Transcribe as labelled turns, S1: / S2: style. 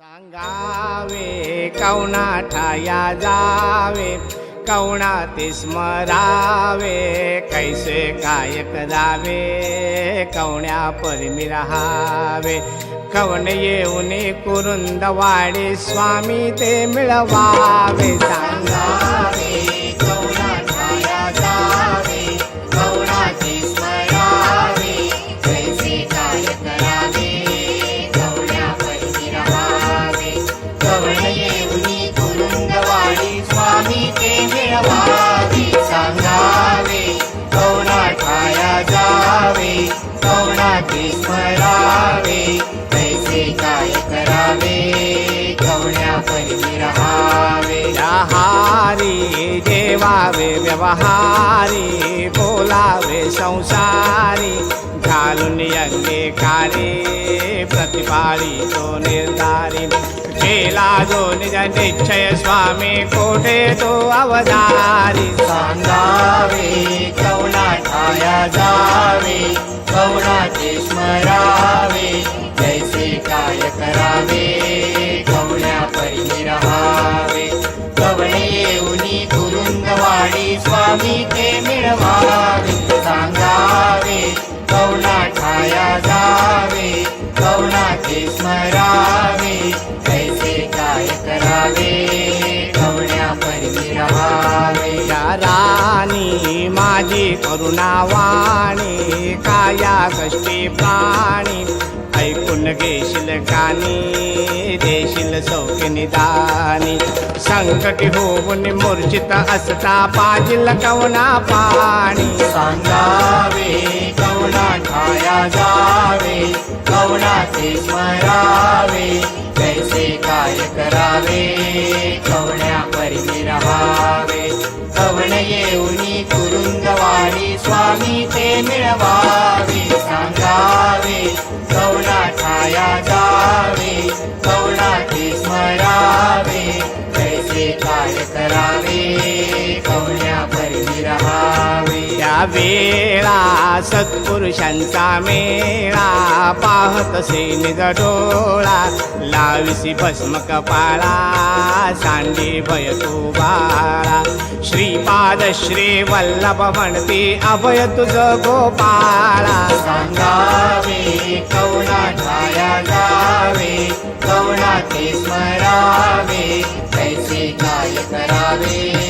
S1: सांगावे कवनाठाया जावे कवनाते स्मरावे कैसे काय करावे कवण्या परमी राहावे कवण येऊन कुरुंदवाडे स्वामी ते मिळवावे. व्यवहारी बोलावे संसारी घालून अंगीकारी प्रतिपाळी तो निर्धारी केला जो निज निश्चय स्वामी कोठे तो अवतारी सांगावे कवना कुरुंदवाडी स्वामी ते मिळवावे सांगावे कौला ठाया जावे कौलाचे स्मरावे कैसे काय करावे कवण्या परिणी राहावे राणी माझी करुणावाणी काया कष्टी प्राणी ऐकून घेशील कानी. निदानी. संकटी होऊन मूर्छित असता पाजिल कवना पाणी. सांगावे कवना ठाया जावे कवना ते स्मरावे कैसे काय करावे कवण्या परी राहावे. कवण येऊनी कुरुंदवाडी स्वामी ते मिळवावे. सांगावे कवना ठाया जावे कवना करावे राहावे. या वेळा सत्पुरुषांचा मेळा पाहत से निज डोळा लाविसी भस्म कपाळा सांडी भय तू बाळा. श्रीपाद श्री वल्लभ म्हणती अभय तुझ गोपाळा. सांगावे कवना ठाया जावे कवना ते स्मरावे कैसे काय करावे